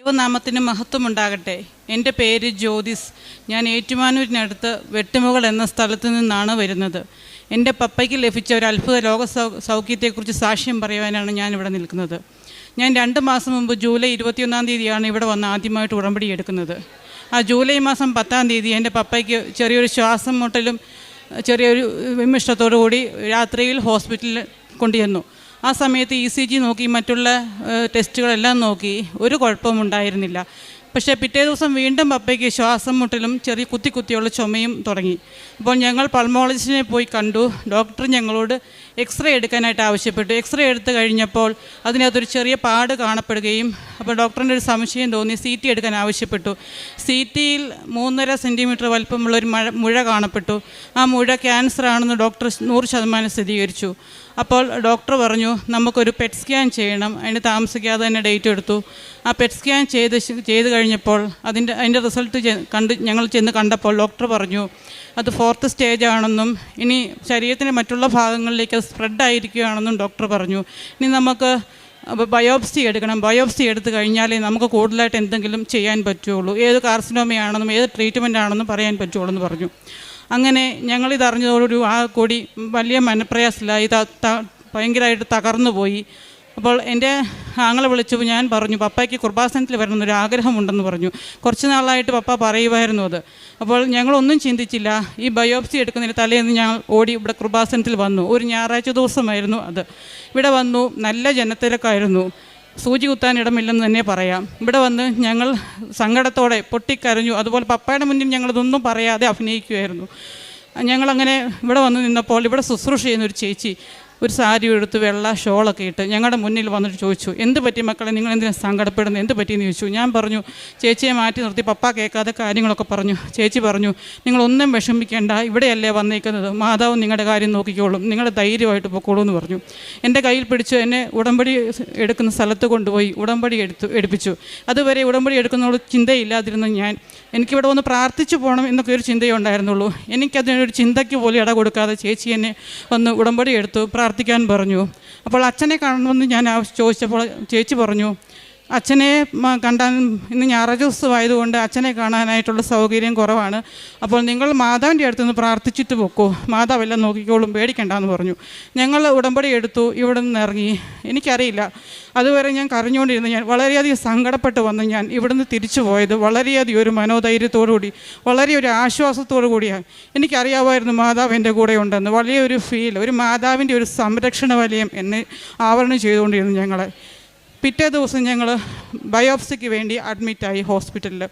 ദൈവനാമത്തിന് മഹത്വമുണ്ടാകട്ടെ. എന്റെ പേര് ജ്യോതിസ്. ഞാൻ ഏറ്റുമാനൂരിനടുത്ത് വെട്ടുമുകൾ എന്ന സ്ഥലത്തു നിന്നാണ് വരുന്നത്. എന്റെ പപ്പയ്ക്ക് ലഭിച്ച ഒരു അത്ഭുത ലോക സൗഖ്യത്തെക്കുറിച്ച് സാക്ഷ്യം പറയുവാനാണ് ഞാൻ ഇവിടെ നിൽക്കുന്നത്. ഞാൻ രണ്ട് മാസം മുമ്പ് ജൂലൈ ഇരുപത്തിയൊന്നാം തീയതിയാണ് ഇവിടെ വന്ന് ആദ്യമായിട്ട് ഉടമ്പടി എടുക്കുന്നത്. ആ ജൂലൈ മാസം പത്താം തീയതി എന്റെ പപ്പയ്ക്ക് ചെറിയൊരു ശ്വാസം മുട്ടലും ചെറിയൊരു വിമിഷ്ടത്തോടു കൂടി രാത്രിയിൽ ഹോസ്പിറ്റലിൽ കൊണ്ടുചെന്നു. ആ സമയത്ത് ഇ സി ജി നോക്കി മറ്റുള്ള ടെസ്റ്റുകളെല്ലാം നോക്കി ഒരു കുഴപ്പവും ഉണ്ടായിരുന്നില്ല. പക്ഷേ പിറ്റേ ദിവസം വീണ്ടും പപ്പയ്ക്ക് ശ്വാസം മുട്ടലും ചെറിയ കുത്തി കുത്തിയുള്ള ചുമയും തുടങ്ങി. അപ്പോൾ ഞങ്ങൾ പൾമോളജിസ്റ്റിനെ പോയി കണ്ടു. ഡോക്ടർ ഞങ്ങളോട് എക്സ്റേ എടുക്കാനായിട്ട് ആവശ്യപ്പെട്ടു. എക്സ്റേ എടുത്തു കഴിഞ്ഞപ്പോൾ അതിനകത്തൊരു ചെറിയ പാട് കാണപ്പെടുകയും അപ്പോൾ ഡോക്ടറിന്റെ ഒരു സംശയം തോന്നി. സി ടി എടുക്കാൻ ആവശ്യപ്പെട്ടു. സി ടിയിൽ മൂന്നര സെന്റിമീറ്റർ വലിപ്പമുള്ള ഒരു മഴ മുഴ കാണപ്പെട്ടു. ആ മുഴ ക്യാൻസർ ആണെന്ന് ഡോക്ടർ നൂറ് ശതമാനം സ്ഥിരീകരിച്ചു. അപ്പോൾ ഡോക്ടർ പറഞ്ഞു നമുക്കൊരു പെറ്റ് സ്കാൻ ചെയ്യണം. അതിന് താമസിക്കാതെ തന്നെ ഡേറ്റ് എടുത്തു. ആ പെറ്റ് സ്കാൻ ചെയ്ത് ചെയ്ത് കഴിഞ്ഞപ്പോൾ അതിന്റെ അതിന്റെ റിസൾട്ട് കണ്ട് ഞങ്ങൾ ചെന്ന് കണ്ടപ്പോൾ ഡോക്ടർ പറഞ്ഞു അത് ഫോർത്ത് സ്റ്റേജ് ആണെന്നും ഇനി ശരീരത്തിന്റെ മറ്റുള്ള ഭാഗങ്ങളിലേക്ക് സ്പ്രെഡ് ആയിരിക്കുകയാണെന്നും ഡോക്ടർ പറഞ്ഞു. ഇനി നമുക്ക് ബയോപ്സി എടുക്കണം. ബയോപ്സി എടുത്തു കഴിഞ്ഞാലേ നമുക്ക് കൂടുതലായിട്ട് എന്തെങ്കിലും ചെയ്യാൻ പറ്റുള്ളൂ. ഏത് കാർസിനോമയാണെന്നും ഏത് ട്രീറ്റ്മെന്റ് ആണെന്നും പറയാൻ പറ്റുള്ളൂ എന്ന് പറഞ്ഞു. അങ്ങനെ ഞങ്ങളിതറിഞ്ഞതോടൊരു ആ കൂടി വലിയ മനപ്രയാസമില്ല ഇത് ഭയങ്കരമായിട്ട് തകർന്നു പോയി അപ്പോൾ എന്റെ ആങ്ങളെ വിളിച്ചു ഞാൻ പറഞ്ഞു പപ്പയ്ക്ക് കുർബാസനത്തിൽ വരണമെന്നൊരു ആഗ്രഹമുണ്ടെന്ന് പറഞ്ഞു. കുറച്ച് നാളായിട്ട് പപ്പ പറയുമായിരുന്നു അത്. അപ്പോൾ ഞങ്ങളൊന്നും ചിന്തിച്ചില്ല. ഈ ബയോപ്സി എടുക്കുന്നതിന് തലേന്ന് ഞങ്ങൾ ഓടി ഇവിടെ കുർബാസനത്തിൽ വന്നു. ഒരു ഞായറാഴ്ച ദിവസമായിരുന്നു അത്. ഇവിടെ വന്നു നല്ല ജനത്തിരക്കായിരുന്നു. സൂചി കുത്താൻ ഇടമില്ലെന്ന് തന്നെ പറയാം. ഇവിടെ വന്ന് ഞങ്ങൾ സങ്കടത്തോടെ പൊട്ടിക്കരഞ്ഞു. അതുപോലെ പപ്പയുടെ മുന്നിൽ ഞങ്ങളിതൊന്നും പറയാതെ അഭിനയിക്കുമായിരുന്നു ഞങ്ങളങ്ങനെ ഇവിടെ വന്ന് നിന്നപ്പോൾ ഇവിടെ ശുശ്രൂഷ ചെയ്യുന്ന ഒരു ചേച്ചി ഒരു സാരി എടുത്ത് വെള്ള ഷോളൊക്കെ ഇട്ട് ഞങ്ങളുടെ മുന്നിൽ വന്നിട്ട് ചോദിച്ചു എന്ത് പറ്റി മക്കളെ? നിങ്ങൾ എന്തിനാ സങ്കടപ്പെടുന്നത് എന്ത് പറ്റിയെന്ന് ചോദിച്ചു. ഞാൻ പറഞ്ഞു ചേച്ചിയെ മാറ്റി നിർത്തി പപ്പ കേൾക്കാതെ കാര്യങ്ങളൊക്കെ പറഞ്ഞു. ചേച്ചി പറഞ്ഞു നിങ്ങളൊന്നും വിഷമിക്കേണ്ട ഇവിടെയല്ലേ വന്നേക്കുന്നത്. മാതാവ് നിങ്ങളുടെ കാര്യം നോക്കിക്കോളും. നിങ്ങൾ ധൈര്യമായിട്ട് പൊക്കോളൂ എന്ന് പറഞ്ഞു. എന്റെ കയ്യിൽ പിടിച്ച് എന്നെ ഉടമ്പടി എടുക്കുന്ന സ്ഥലത്ത് കൊണ്ടുപോയി ഉടമ്പടി എടുത്തു എടുപ്പിച്ചു. അതുവരെ ഉടമ്പടി എടുക്കുന്നതോട് ചിന്തയില്ലാതിരുന്ന ഞാൻ എനിക്കിവിടെ ഒന്ന് പ്രാർത്ഥിച്ചു പോകണം എന്നൊക്കെ ഒരു ചിന്തയേ ഉണ്ടായിരുന്നുള്ളൂ. എനിക്കതിനൊരു ചിന്തയ്ക്ക് പോലും ഇട കൊടുക്കാതെ ചേച്ചി എന്നെ ഒന്ന് ഉടമ്പടി എടുത്തു പ്രാർത്ഥിക്കാൻ പറഞ്ഞു. അപ്പോൾ അച്ഛനെ കാണണമെന്ന് ഞാൻ ചോദിച്ചപ്പോൾ ചേച്ചി പറഞ്ഞു അച്ഛനെ കണ്ടാൻ ഇന്ന് ഞായറാഴ്ച ദിവസമായതുകൊണ്ട് അച്ഛനെ കാണാനായിട്ടുള്ള സൗകര്യം കുറവാണ്. അപ്പോൾ നിങ്ങൾ മാതാവിന്റെ അടുത്തുനിന്ന് പ്രാർത്ഥിച്ചിട്ട് പൊക്കോ. മാതാവെല്ലാം നോക്കിക്കോളും പേടിക്കണ്ടെന്ന് പറഞ്ഞു. ഞങ്ങൾ ഉടമ്പടി എടുത്തു ഇവിടെ നിന്ന് ഇറങ്ങി. എനിക്കറിയില്ല. അതുവരെ ഞാൻ കരഞ്ഞുകൊണ്ടിരുന്നു. ഞാൻ വളരെയധികം സങ്കടപ്പെട്ട് വന്ന്. ഞാൻ ഇവിടുന്ന് തിരിച്ചു പോയത് വളരെയധികം ഒരു മനോധൈര്യത്തോടു കൂടി വളരെ ഒരു ആശ്വാസത്തോടു കൂടിയാണ്. എനിക്കറിയാമായിരുന്നു മാതാവ് എന്റെ കൂടെ ഉണ്ടെന്ന്. വലിയൊരു ഫീൽ ഒരു മാതാവിന്റെ ഒരു സംരക്ഷണ വലയം എന്നെ ആവരണം ചെയ്തുകൊണ്ടിരുന്നു ഞങ്ങളെ. പിറ്റേ ദിവസം ഞങ്ങൾ ബയോപ്സിക്ക് വേണ്ടി അഡ്മിറ്റായി ഹോസ്പിറ്റലിൽ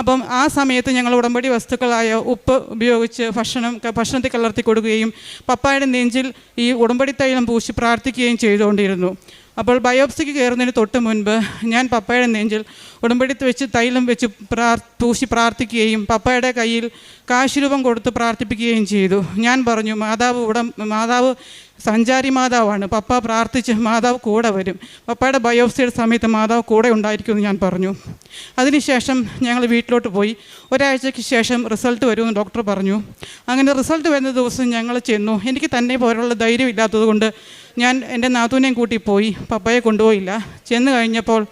അപ്പം ആ സമയത്ത് ഞങ്ങൾ ഉടമ്പടി വസ്തുക്കളായ ഉപ്പ് ഉപയോഗിച്ച് ഭക്ഷണം ഭക്ഷണത്തിൽ കലർത്തി കൊടുക്കുകയും പപ്പായുടെ നെഞ്ചിൽ ഈ ഉടമ്പടി തൈലം പൂശി പ്രാർത്ഥിക്കുകയും ചെയ്തുകൊണ്ടിരുന്നു. അപ്പോൾ ബയോപ്സിക്ക് കയറുന്നതിന് തൊട്ട് മുൻപ് ഞാൻ പപ്പയുടെ നെഞ്ചിൽ ഉടമ്പടിത്ത് വെച്ച് തൈലം വെച്ച് പ്രാർ പൂശി പ്രാർത്ഥിക്കുകയും പപ്പയുടെ കയ്യിൽ കാശ് രൂപം കൊടുത്ത് പ്രാർത്ഥിപ്പിക്കുകയും ചെയ്തു. ഞാൻ പറഞ്ഞു മാതാവ് ഉടം മാതാവ് സഞ്ചാരി മാതാവാണ്. പപ്പ പ്രാർത്ഥിച്ച് മാതാവ് കൂടെ വരും. പപ്പയുടെ ബയോപ്സിയുടെ സമയത്ത് മാതാവ് കൂടെ ഉണ്ടായിരിക്കുമെന്ന് ഞാൻ പറഞ്ഞു. അതിനുശേഷം ഞങ്ങൾ വീട്ടിലോട്ട് പോയി. ഒരാഴ്ചയ്ക്ക് ശേഷം റിസൾട്ട് വരുമെന്ന് ഡോക്ടർ പറഞ്ഞു. അങ്ങനെ റിസൾട്ട് വരുന്ന ദിവസം ഞങ്ങൾ ചെന്നു. എനിക്ക് തന്നെ പോലുള്ള ധൈര്യം കൊണ്ട് ഞാൻ എന്റെ നാത്തൂനെയും കൂട്ടി പോയി. പപ്പയെ കൊണ്ടുപോയില്ല. ചെന്ന് കഴിഞ്ഞപ്പോൾ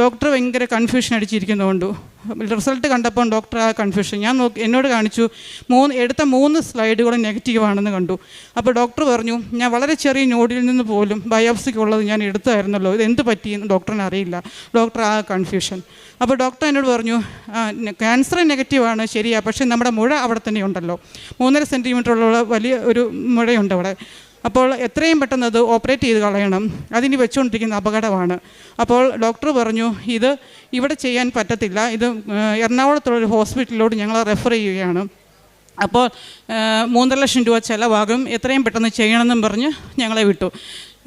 ഡോക്ടർ ഭയങ്കര കൺഫ്യൂഷൻ അടിച്ചിരിക്കുന്നുണ്ട് റിസൾട്ട് കണ്ടപ്പോൾ ഡോക്ടർ ആ കൺഫ്യൂഷൻ ഞാൻ നോക്കി എന്നോട് കാണിച്ചു മൂന്ന് എടുത്ത മൂന്ന് സ്ലൈഡുകളും നെഗറ്റീവാണെന്ന് കണ്ടു. അപ്പോൾ ഡോക്ടർ പറഞ്ഞു ഞാൻ വളരെ ചെറിയ നോഡിൽ നിന്ന് പോലും ബയോപ്സിക്കുള്ളത് ഞാൻ എടുത്തായിരുന്നല്ലോ. ഇത് എന്ത് പറ്റിയെന്ന് ഡോക്ടറിന് അറിയില്ല. ഡോക്ടർ ആ കൺഫ്യൂഷൻ അപ്പോൾ ഡോക്ടർ എന്നോട് പറഞ്ഞു ക്യാൻസർ നെഗറ്റീവാണ് ശരിയാണ് പക്ഷേ നമ്മുടെ മുഴ അവിടെ തന്നെ ഉണ്ടല്ലോ. മൂന്നര സെന്റിമീറ്ററുള്ള വലിയ ഒരു മുഴയുണ്ട് അവിടെ. അപ്പോൾ എത്രയും പെട്ടെന്ന് അത് ഓപ്പറേറ്റ് ചെയ്ത് കളയണം. അതിന് വെച്ചുകൊണ്ടിരിക്കുന്ന അപകടമാണ്. അപ്പോൾ ഡോക്ടർ പറഞ്ഞു ഇത് ഇവിടെ ചെയ്യാൻ പറ്റത്തില്ല. ഇത് എറണാകുളത്തുള്ളൊരു ഹോസ്പിറ്റലിലോട്ട് ഞങ്ങൾ റെഫർ ചെയ്യുകയാണ്. അപ്പോൾ മൂന്നര ലക്ഷം രൂപ ചിലവാകും. എത്രയും പെട്ടെന്ന് ചെയ്യണമെന്നും പറഞ്ഞ് ഞങ്ങളെ വിട്ടു.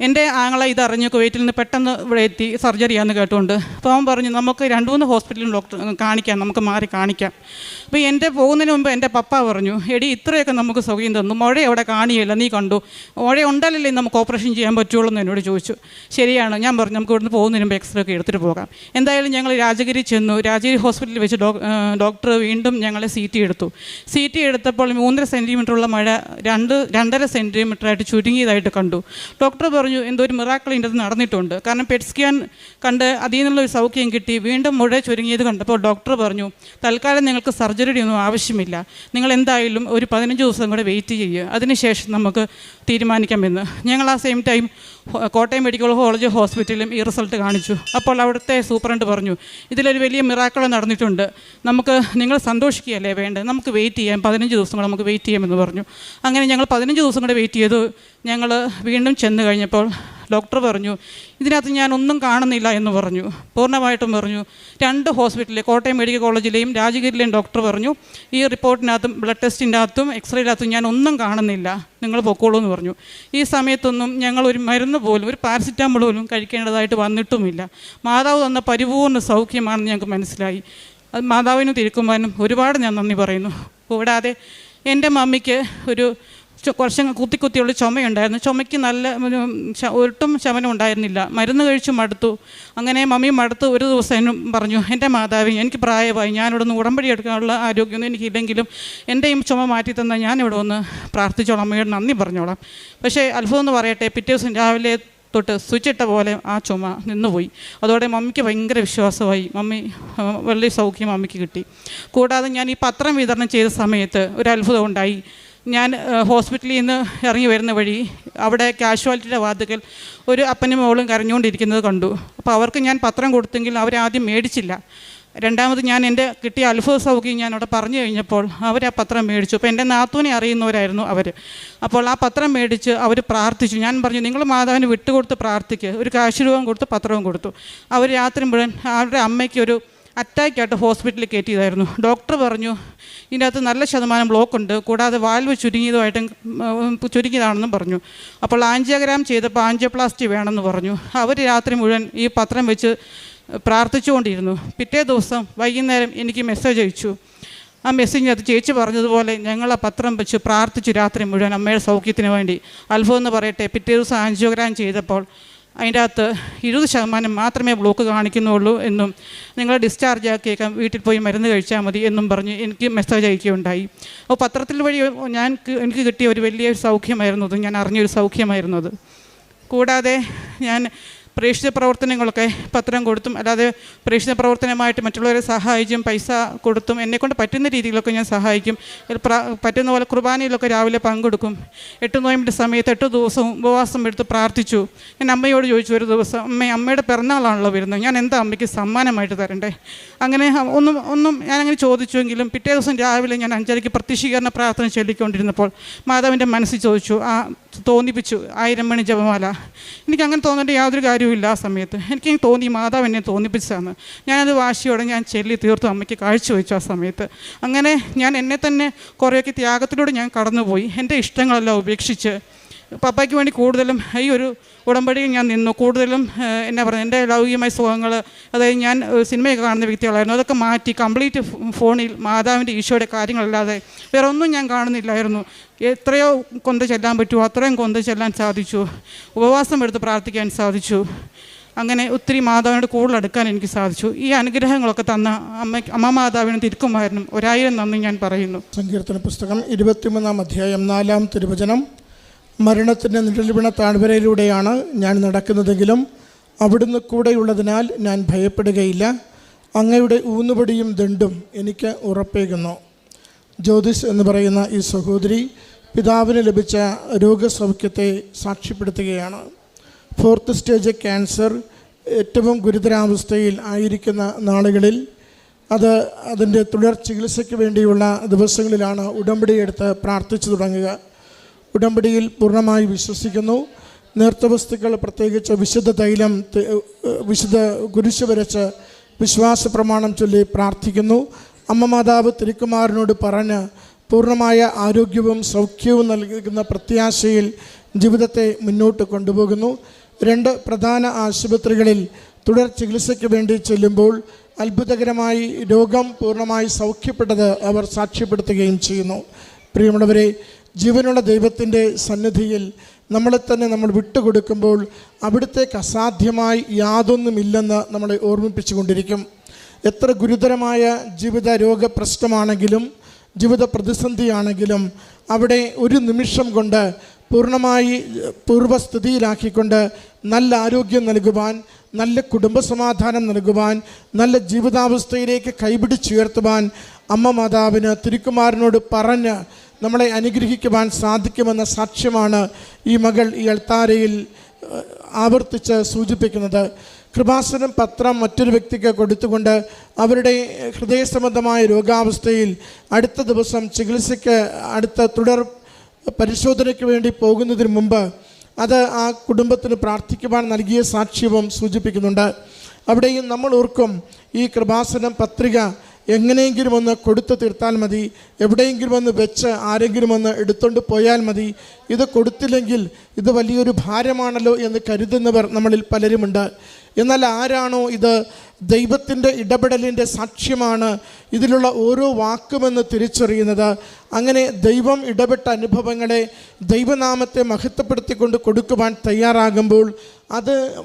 എന്റെ ആങ്ങളെ ഇതറിഞ്ഞ് കുവൈറ്റിൽ നിന്ന് പെട്ടെന്ന് ഇവിടെ എത്തി സർജറിയാന്ന് കേട്ടുകൊണ്ട് അപ്പോൾ അവൻ പറഞ്ഞു നമുക്ക് രണ്ട് മൂന്ന് ഹോസ്പിറ്റലും ഡോക്ടർ കാണിക്കാം നമുക്ക് മാറി കാണിക്കാം. അപ്പോൾ എന്റെ പോകുന്നതിന് മുമ്പ് എന്റെ പപ്പ പറഞ്ഞു എടി ഇത്രയൊക്കെ നമുക്ക് സൗകര്യം തന്നു മുഴ അവിടെ കാണിയില്ല നീ കണ്ടു മുഴ ഉണ്ടല്ലേ നമുക്ക് ഓപ്പറേഷൻ ചെയ്യാൻ പറ്റുള്ളൂ എന്ന് എന്നോട് ചോദിച്ചു. ശരിയാണ് ഞാൻ പറഞ്ഞു നമുക്ക് ഇവിടുന്ന് പോകുന്നതിന് മുമ്പ് എക്സ്റേ ഒക്കെ എടുത്തിട്ട് പോകാം. എന്തായാലും ഞങ്ങൾ രാജഗിരി ചെന്നു രാജഗിരി ഹോസ്പിറ്റലിൽ വെച്ച് ഡോക്ടർ വീണ്ടും ഞങ്ങളെ സി ടി എടുത്തു. സി ടി എടുത്തപ്പോൾ മൂന്നര സെന്റിമീറ്ററുള്ള മഴ രണ്ട് രണ്ടര സെന്റിമീറ്ററായിട്ട് ചുരുങ്ങിയതായിട്ട് കണ്ടു. ഡോക്ടർ പറഞ്ഞു എന്തോ ഒരു മിറാക്കൾ അത് നടന്നിട്ടുണ്ട്. കാരണം പെറ്റ് സ്കാൻ കണ്ട് അതിൽ നിന്നുള്ള ഒരു സൗഖ്യം കിട്ടി. വീണ്ടും മുഴ ചുരുങ്ങിയത് കണ്ടപ്പോൾ ഡോക്ടർ പറഞ്ഞു തൽക്കാലം നിങ്ങൾക്ക് സർജറിയുടെ ഒന്നും ആവശ്യമില്ല. നിങ്ങൾ എന്തായാലും ഒരു പതിനഞ്ച് ദിവസം കൂടെ വെയിറ്റ് ചെയ്യുക. അതിനുശേഷം നമുക്ക് തീരുമാനിക്കാമെന്ന്. ഞങ്ങൾ ആ same time Kottayam medical college ഹോസ്പിറ്റലിലും ഈ റിസൾട്ട് കാണിച്ചു. അപ്പോൾ അവിടുത്തെ സൂപ്രണ്ട് പറഞ്ഞു ഇതിലൊരു വലിയ മിറാക്കൾ നടന്നിട്ടുണ്ട്. നമുക്ക് നിങ്ങൾ സന്തോഷിക്കുകയല്ലേ വേണ്ടത്? നമുക്ക് വെയിറ്റ് ചെയ്യാം. പതിനഞ്ച് ദിവസം കൂടെ നമുക്ക് വെയിറ്റ് ചെയ്യാമെന്ന് പറഞ്ഞു. അങ്ങനെ ഞങ്ങൾ പതിനഞ്ച് ദിവസം കൂടെ വെയിറ്റ് ചെയ്തു. ഞങ്ങൾ വീണ്ടും ചെന്ന് കഴിഞ്ഞപ്പോൾ ഡോക്ടർ പറഞ്ഞു ഇതിനകത്ത് ഞാൻ ഒന്നും കാണുന്നില്ല എന്ന് പറഞ്ഞു. പൂർണമായിട്ടും പറഞ്ഞു. രണ്ട് ഹോസ്പിറ്റലിലെ കോട്ടയം മെഡിക്കൽ കോളേജിലെയും രാജഗിരിയിലെയും ഡോക്ടർ പറഞ്ഞു ഈ റിപ്പോർട്ടിനകത്തും ബ്ലഡ് ടെസ്റ്റിന്റെ അകത്തും എക്സ്റേയിനകത്തും ഞാൻ ഒന്നും കാണുന്നില്ല. നിങ്ങൾ പൊക്കോളൂ എന്ന് പറഞ്ഞു. ഈ സമയത്തൊന്നും ഞങ്ങൾ ഒരു മരുന്ന് പോലും ഒരു പാരസിറ്റാമോൾ പോലും കഴിക്കേണ്ടതായിട്ട് വന്നിട്ടുമില്ല. മാതാവ് തന്ന പരിപൂർണ സൗഖ്യമാണെന്ന് ഞങ്ങൾക്ക് മനസ്സിലായി. അത് മാതാവിനും തിരുക്കുമാനും ഒരുപാട് ഞാൻ നന്ദി പറയുന്നു. കൂടാതെ എന്റെ മമ്മിക്ക് ഒരു ചു- കുറച്ച് കുത്തി കുത്തിയുള്ള ചുമയുണ്ടായിരുന്നു. ചുമയ്ക്ക് നല്ല ഒട്ടും ശമനം ഉണ്ടായിരുന്നില്ല. മരുന്ന് കഴിച്ച് മടുത്തു. അങ്ങനെ മമ്മി മടുത്ത് ഒരു ദിവസം എന്നും പറഞ്ഞു എന്റെ മാതാവ് എനിക്ക് പ്രായമായി. ഞാനിവിടെ നിന്ന് ഉടമ്പടി എടുക്കാനുള്ള ആരോഗ്യമൊന്നും എനിക്കില്ലെങ്കിലും എന്റെ ഈ ചുമ മാറ്റി തന്നാൽ ഞാനിവിടെ ഒന്ന് പ്രാർത്ഥിച്ചോളാം. അമ്മയോട് നന്ദി പറഞ്ഞോളാം. പക്ഷേ അത്ഭുതം എന്ന് പറയട്ടെ പിറ്റേ ദിവസം രാവിലെ തൊട്ട് സ്വിച്ച് ഇട്ട പോലെ ആ ചുമ നിന്നുപോയി. അതോടെ മമ്മിക്ക് ഭയങ്കര വിശ്വാസമായി. മമ്മി വലിയ സൗഖ്യം മമ്മിക്ക് കിട്ടി. കൂടാതെ ഞാൻ ഈ പത്രം വിതരണം ചെയ്ത സമയത്ത് ഒരു അത്ഭുതം ഉണ്ടായി. ഞാൻ ഹോസ്പിറ്റലിൽ നിന്ന് ഇറങ്ങി വരുന്ന വഴി അവിടെ കാഷ്വാലിറ്റിയുടെ വാതുക്കൽ ഒരു അപ്പനും മോളും കരഞ്ഞുകൊണ്ടിരിക്കുന്നത് കണ്ടു. അപ്പോൾ അവർക്ക് ഞാൻ പത്രം കൊടുത്തെങ്കിൽ അവരാദ്യം മേടിച്ചില്ല. രണ്ടാമത് ഞാൻ എന്റെ കിട്ടിയ അത്ഭുത സൗഖ്യം ഞാൻ അവിടെ പറഞ്ഞു കഴിഞ്ഞപ്പോൾ അവർ ആ പത്രം മേടിച്ചു. അപ്പോൾ എന്റെ നാത്തൂനെ അറിയുന്നവരായിരുന്നു അവർ. അപ്പോൾ ആ പത്രം മേടിച്ച് അവർ പ്രാർത്ഥിച്ചു. ഞാൻ പറഞ്ഞു നിങ്ങൾ മാതാവിന് വിട്ടുകൊടുത്ത് പ്രാർത്ഥിക്കുക ഒരു കാശ് രൂപം കൊടുത്ത് പത്രവും കൊടുത്തു. അവർ രാത്രി മുഴുവൻ അവരുടെ അമ്മയ്ക്ക് ഒരു അറ്റാക്കായിട്ട് ഹോസ്പിറ്റലിൽ കയറ്റിയതായിരുന്നു. ഡോക്ടർ പറഞ്ഞു ഇതിനകത്ത് നല്ല ശതമാനം ബ്ലോക്ക് ഉണ്ട് കൂടാതെ വാൽവ് ചുരുങ്ങിയതുമായിട്ടും ചുരുങ്ങിയതാണെന്നും പറഞ്ഞു. അപ്പോൾ ആഞ്ചിയോഗ്രാം ചെയ്തപ്പോൾ ആൻജിയോപ്ലാസ്റ്റി വേണമെന്ന് പറഞ്ഞു. അവർ രാത്രി മുഴുവൻ ഈ പത്രം വെച്ച് പ്രാർത്ഥിച്ചുകൊണ്ടിരുന്നു. പിറ്റേ ദിവസം വൈകുന്നേരം എനിക്ക് മെസ്സേജ് അയച്ചു. ആ മെസ്സേജ് അത് ചേച്ചി പറഞ്ഞതുപോലെ ഞങ്ങൾ ആ പത്രം വെച്ച് പ്രാർത്ഥിച്ചു രാത്രി മുഴുവൻ അമ്മയുടെ സൗഖ്യത്തിന് വേണ്ടി. അത്ഭുതം എന്ന് പറയട്ടെ പിറ്റേ ദിവസം ആൻജിയോഗ്രാം ചെയ്തപ്പോൾ അതിന്റെ അകത്ത് ഇരുപത് ശതമാനം മാത്രമേ ബ്ലോക്ക് കാണിക്കുന്നുള്ളൂ എന്നും നിങ്ങൾ ഡിസ്ചാർജ് ആക്കിയേക്കാം വീട്ടിൽ പോയി മരുന്ന് കഴിച്ചാൽ മതി എന്നും പറഞ്ഞ് എനിക്ക് മെസ്സേജ് അയക്കുകയുണ്ടായി. അപ്പോൾ പത്രത്തിൽ വഴി ഞാൻ എനിക്ക് കിട്ടിയ ഒരു വലിയ സൗഖ്യമായിരുന്നു അത് ഞാൻ അറിഞ്ഞൊരു സൗഖ്യമായിരുന്നു അത്. കൂടാതെ ഞാൻ പ്രേക്ഷിത പ്രവർത്തനങ്ങളൊക്കെ പത്രം കൊടുത്തും അല്ലാതെ പ്രേക്ഷിത പ്രവർത്തനമായിട്ട് മറ്റുള്ളവരെ സഹായിച്ചും പൈസ കൊടുത്തും എന്നെക്കൊണ്ട് പറ്റുന്ന രീതിയിലൊക്കെ ഞാൻ സഹായിക്കും. പറ്റുന്ന പോലെ കുർബാനയിലൊക്കെ രാവിലെ പങ്കെടുക്കും. എട്ട് നോയമ്പിന്റെ സമയത്ത് എട്ട് ദിവസവും ഉപവാസം എടുത്ത് പ്രാർത്ഥിച്ചു. ഞാൻ അമ്മയോട് ചോദിച്ചു ഒരു ദിവസം അമ്മ അമ്മയുടെ പിറന്നാളാണല്ലോ വരുന്നത്. ഞാൻ എന്താ അമ്മയ്ക്ക് സമ്മാനമായിട്ട് തരണ്ടേ? അങ്ങനെ ഒന്നും ഒന്നും ഞാനങ്ങനെ ചോദിച്ചുവെങ്കിലും പിറ്റേ ദിവസം രാവിലെ ഞാൻ അഞ്ചരയ്ക്ക് പ്രത്യക്ഷീകരണ പ്രാർത്ഥന ചൊല്ലിക്കൊണ്ടിരുന്നപ്പോൾ മാതാവിന്റെ മനസ്സിൽ ചോദിച്ചു ആ തോന്നിപ്പിച്ചു. ആയിരം മണി ജപമാല. എനിക്ക് അങ്ങനെ തോന്നേണ്ട യാതൊരു കാര്യവുമില്ല ആ സമയത്ത്. എനിക്ക് തോന്നി മാതാവ് എന്നെ തോന്നിപ്പിച്ചതാണ്. ഞാനത് വാശിയോടെ ഞാൻ ചെല്ലി തീർത്തു അമ്മയ്ക്ക് കാഴ്ചവെച്ചു ആ സമയത്ത്. അങ്ങനെ ഞാൻ എന്നെ തന്നെ കുറേയൊക്കെ ത്യാഗത്തിലൂടെ ഞാൻ കടന്നുപോയി. എന്റെ ഇഷ്ടങ്ങളെല്ലാം ഉപേക്ഷിച്ച് പപ്പയ്ക്ക് വേണ്ടി കൂടുതലും ഈ ഒരു ഉടമ്പടിയിൽ ഞാൻ നിന്നു. കൂടുതലും എന്നാ പറയുന്നത് എന്റെ ലൗകികമായ സുഖങ്ങൾ അതായത് ഞാൻ സിനിമയൊക്കെ കാണുന്ന വ്യക്തികളായിരുന്നു. അതൊക്കെ മാറ്റി കംപ്ലീറ്റ് ഫോണിൽ മാതാവിന്റെ ഈശോയുടെ കാര്യങ്ങളല്ലാതെ വേറെ ഒന്നും ഞാൻ കാണുന്നില്ലായിരുന്നു. എത്രയോ കൊന്ത ചെല്ലാൻ പറ്റുമോ അത്രയും കൊന്ത ചെല്ലാൻ സാധിച്ചു. ഉപവാസം എടുത്ത് പ്രാർത്ഥിക്കാൻ സാധിച്ചു. അങ്ങനെ ഒത്തിരി മാതാവിനോട് കൂടുതൽ അടുക്കാൻ എനിക്ക് സാധിച്ചു. ഈ അനുഗ്രഹങ്ങളൊക്കെ തന്ന അമ്മ അമ്മ മാതാവിനും തിരുക്കുമാരനും ഒരായിരം നന്ദി ഞാൻ പറയുന്നു. സങ്കീർത്തന പുസ്തകം ഇരുപത്തിമൂന്നാം അധ്യായം നാലാം തിരുവചനം. മരണത്തിന്റെ നിഴലിവിണ താഴ്വരയിലൂടെയാണ് ഞാൻ നടക്കുന്നതെങ്കിലും അവിടുന്ന് കൂടെയുള്ളതിനാൽ ഞാൻ ഭയപ്പെടുകയില്ല. അങ്ങയുടെ ഊന്നുപടിയും ദണ്ടും എനിക്ക് ഉറപ്പേകുന്നു. ജ്യോതിഷ് എന്ന് പറയുന്ന ഈ സഹോദരി പിതാവിന് ലഭിച്ച രോഗസൗഖ്യത്തെ സാക്ഷ്യപ്പെടുത്തുകയാണ്. ഫോർത്ത് സ്റ്റേജ് ക്യാൻസർ ഏറ്റവും ഗുരുതരാവസ്ഥയിൽ ആയിരിക്കുന്ന നാളുകളിൽ അത് അതിന്റെ തുടർ ചികിത്സയ്ക്ക് വേണ്ടിയുള്ള ദിവസങ്ങളിലാണ് ഉടമ്പടിയെടുത്ത് പ്രാർത്ഥിച്ചു തുടങ്ങുക. ഉടമ്പടിയിൽ പൂർണമായി വിശ്വസിക്കുന്നു. നേർത്തവസ്തുക്കൾ പ്രത്യേകിച്ച് വിശുദ്ധ തൈലം വിശുദ്ധ കുരിശ് വരച്ച് വിശ്വാസ പ്രമാണം ചൊല്ലി പ്രാർത്ഥിക്കുന്നു. അമ്മ മാതാവ് തിരുക്കുമാരനോട് പറഞ്ഞ് പൂർണമായ ആരോഗ്യവും സൗഖ്യവും നൽകുന്ന പ്രത്യാശയിൽ ജീവിതത്തെ മുന്നോട്ട് കൊണ്ടുപോകുന്നു. രണ്ട് പ്രധാന ആശുപത്രികളിൽ തുടർ ചികിത്സയ്ക്ക് വേണ്ടി ചെല്ലുമ്പോൾ അത്ഭുതകരമായി രോഗം പൂർണമായി സൗഖ്യപ്പെട്ടത് അവർ സാക്ഷ്യപ്പെടുത്തുകയും ചെയ്യുന്നു. പ്രിയമുള്ളവരെ ജീവനുള്ള ദൈവത്തിന്റെ സന്നിധിയിൽ നമ്മളെ തന്നെ നമ്മൾ വിട്ടുകൊടുക്കുമ്പോൾ അവിടുത്തേക്ക് അസാധ്യമായി യാതൊന്നുമില്ലെന്ന് നമ്മളെ ഓർമ്മിപ്പിച്ചു കൊണ്ടിരിക്കും എത്ര ഗുരുതരമായ ജീവിത രോഗപ്രശ്നമാണെങ്കിലും ജീവിത പ്രതിസന്ധിയാണെങ്കിലും അവിടെ ഒരു നിമിഷം കൊണ്ട് പൂർണമായി പൂർവസ്ഥിതിയിലാക്കിക്കൊണ്ട് നല്ല ആരോഗ്യം നൽകുവാൻ നല്ല കുടുംബസമാധാനം നൽകുവാൻ നല്ല ജീവിതാവസ്ഥയിലേക്ക് കൈപിടിച്ചുയർത്തുവാൻ അമ്മ മാതാവിന് തിരുക്കുമാരനോട് പറഞ്ഞ് നമ്മളെ അനുഗ്രഹിക്കുവാൻ സാധിക്കുമെന്ന സാക്ഷ്യമാണ് ഈ മകൾ ഈ അൾത്താരയിൽ ആവർത്തിച്ച് സൂചിപ്പിക്കുന്നത്. കൃപാസനം പത്രം മറ്റൊരു വ്യക്തിക്ക് കൊടുത്തുകൊണ്ട് അവരുടെ ഹൃദയ സംബന്ധമായ രോഗാവസ്ഥയിൽ അടുത്ത ദിവസം ചികിത്സയ്ക്ക് അടുത്ത തുടർ പരിശോധനയ്ക്ക് വേണ്ടി പോകുന്നതിന് മുമ്പ് അത് ആ കുടുംബത്തിന് പ്രാർത്ഥിക്കുവാൻ നൽകിയ സാക്ഷ്യവും സൂചിപ്പിക്കുന്നുണ്ട്. അവിടെയും നമ്മൾ ഓർക്കും ഈ കൃപാസനം പത്രിക എങ്ങനെയെങ്കിലും ഒന്ന് കൊടുത്തു തീർത്താൽ മതി. എവിടെയെങ്കിലും ഒന്ന് വെച്ച് ആരെങ്കിലും ഒന്ന് എടുത്തുകൊണ്ട് പോയാൽ മതി. ഇത് കൊടുത്തില്ലെങ്കിൽ ഇത് വലിയൊരു ഭാരമാണല്ലോ എന്ന് കരുതുന്നവർ നമ്മളിൽ പലരുമുണ്ട്. എന്നാൽ ആരാണോ ഇത് ദൈവത്തിന്റെ ഇടപെടലിന്റെ സാക്ഷ്യമാണ് ഇതിലുള്ള ഓരോ വാക്കുമെന്ന് തിരിച്ചറിയുന്നത്. അങ്ങനെ ദൈവം ഇടപെട്ട അനുഭവങ്ങളെ ദൈവനാമത്തെ മഹത്വപ്പെടുത്തിക്കൊണ്ട് കൊടുക്കുവാൻ തയ്യാറാകുമ്പോൾ അത്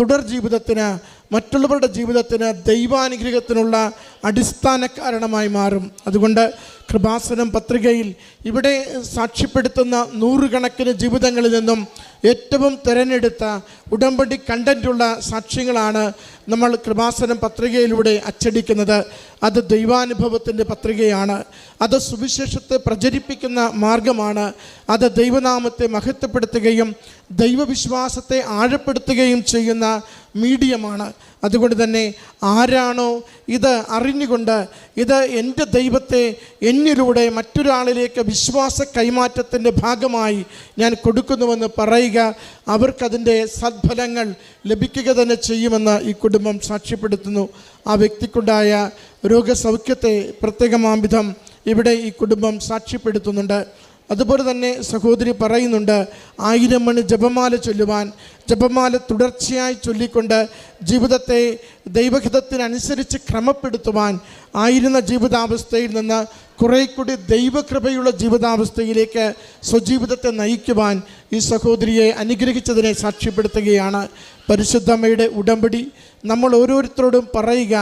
തുടർ ജീവിതത്തിന് മറ്റുള്ളവരുടെ ജീവിതത്തിന് ദൈവാനുഗ്രഹത്തിനുള്ള അടിസ്ഥാന കാരണമായി മാറും. അതുകൊണ്ട് കൃപാസനം പത്രികയിൽ ഇവിടെ സാക്ഷ്യപ്പെടുത്തുന്ന നൂറുകണക്കിന് ജീവിതങ്ങളിൽ നിന്നും ഏറ്റവും തിരഞ്ഞെടുത്ത ഉടമ്പടി കണ്ടന്റുള്ള സാക്ഷ്യങ്ങളാണ് നമ്മൾ കൃപാസനം പത്രികയിലൂടെ അച്ചടിക്കുന്നത്. അത് ദൈവാനുഭവത്തിന്റെ പത്രികയാണ്. അത് സുവിശേഷത്തെ പ്രചരിപ്പിക്കുന്ന മാർഗമാണ്. അത് ദൈവനാമത്തെ മഹത്വപ്പെടുത്തുകയും ദൈവവിശ്വാസത്തെ ആഴപ്പെടുത്തുകയും ചെയ്യുന്ന മീഡിയമാണ്. അതുകൊണ്ട് തന്നെ ആരാണോ ഇത് അറിഞ്ഞുകൊണ്ട് ഇത് എന്റെ ദൈവത്തെ എന്നിലൂടെ മറ്റൊരാളിലേക്ക് വിശ്വാസ കൈമാറ്റത്തിന്റെ ഭാഗമായി ഞാൻ കൊടുക്കുന്നുവെന്ന് പറയുക അവർക്കതിന്റെ സദ്ഫലങ്ങൾ ലഭിക്കുക തന്നെ ചെയ്യുമെന്ന് ഈ കുടുംബം സാക്ഷ്യപ്പെടുത്തുന്നു. ആ വ്യക്തിക്കുണ്ടായ രോഗസൗഖ്യത്തെ പ്രത്യേകമാംവിധം ഇവിടെ ഈ കുടുംബം സാക്ഷ്യപ്പെടുത്തുന്നുണ്ട്. അതുപോലെ തന്നെ സഹോദരി പറയുന്നുണ്ട് ആയിരം മണി ജപമാല ചൊല്ലുവാൻ ജപമാല തുടർച്ചയായി ചൊല്ലിക്കൊണ്ട് ജീവിതത്തെ ദൈവഹിതത്തിനനുസരിച്ച് ക്രമപ്പെടുത്തുവാൻ ആയിരുന്ന ജീവിതാവസ്ഥയിൽ നിന്ന് കുറേ കൂടി ദൈവകൃപയുള്ള ജീവിതാവസ്ഥയിലേക്ക് സ്വജീവിതത്തെ നയിക്കുവാൻ ഈ സഹോദരിയെ അനുഗ്രഹിച്ചതിനെ സാക്ഷ്യപ്പെടുത്തുകയാണ് പരിശുദ്ധമ്മയുടെ ഉടമ്പടി. നമ്മൾ ഓരോരുത്തരോടും പറയുക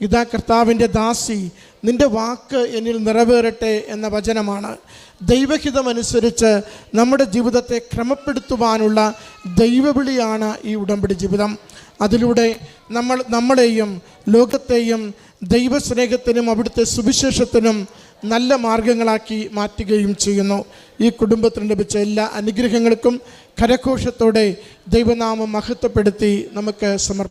ഇതാ കർത്താവിന്റെ ദാസി നിന്റെ വാക്ക് എന്നിൽ നിറവേറട്ടെ എന്ന വചനമാണ്. ദൈവഹിതമനുസരിച്ച് നമ്മുടെ ജീവിതത്തെ ക്രമപ്പെടുത്തുവാനുള്ള ദൈവവിളിയാണ് ഈ ഉടമ്പടി ജീവിതം. അതിലൂടെ നമ്മൾ നമ്മളെയും ലോകത്തെയും ദൈവസ്നേഹത്തിനും അവിടുത്തെ സുവിശേഷത്തിനും നല്ല മാർഗങ്ങളാക്കി മാറ്റുകയും ചെയ്യുന്നു. ഈ കുടുംബത്തിന് ലഭിച്ച എല്ലാ അനുഗ്രഹങ്ങൾക്കും കരഘോഷത്തോടെ ദൈവനാമം മഹത്വപ്പെടുത്തി നമുക്ക് സമർപ്പിക്കാം